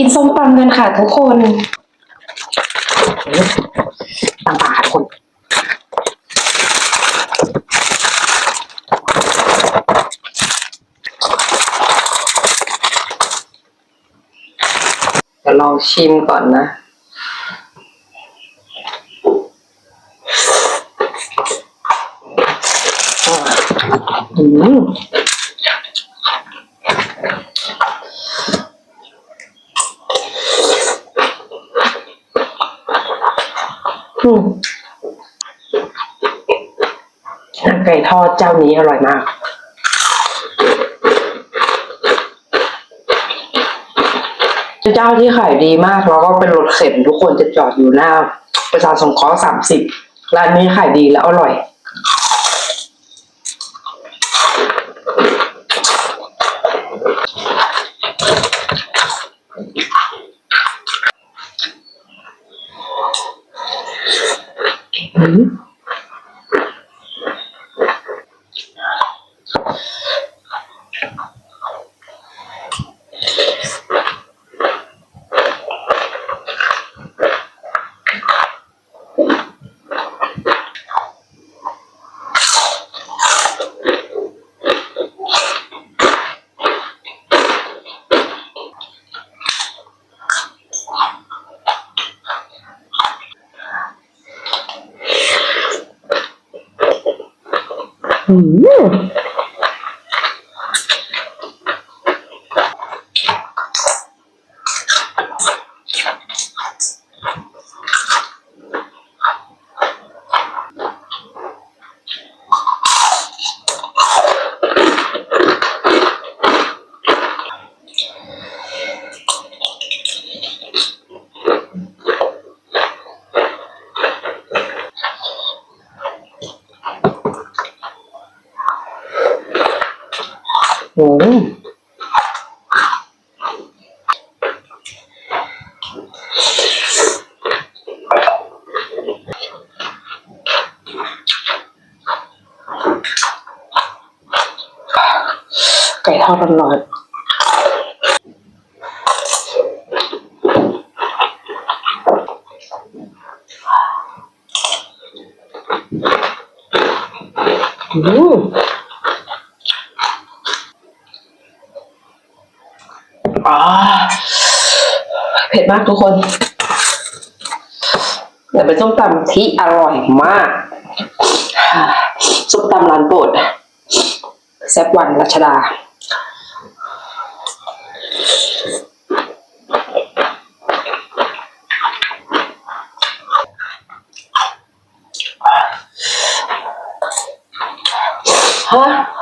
กินส้มตำกันค่ะทุกคนตำป่าค่ะทุกคนเดี๋ยวลองชิมก่อนนะอืม อืมไก่ทอดเจ้านี้อร่อยมาก เจ้าที่ขายดีมากแล้วก็เป็นรถเข็นทุกคนจะจอดอยู่หน้า ประชาสงเคราะห์สามสิบร้านนี้ขายดีและอร่อย อืม อื มอืมไก่ทอด อ๋อเผ็ดมากทุกคนแต่เป็นส้มตำที่อร่อยมาก ส้มตำร้านโปรดแซบวันรัชดา ฮะ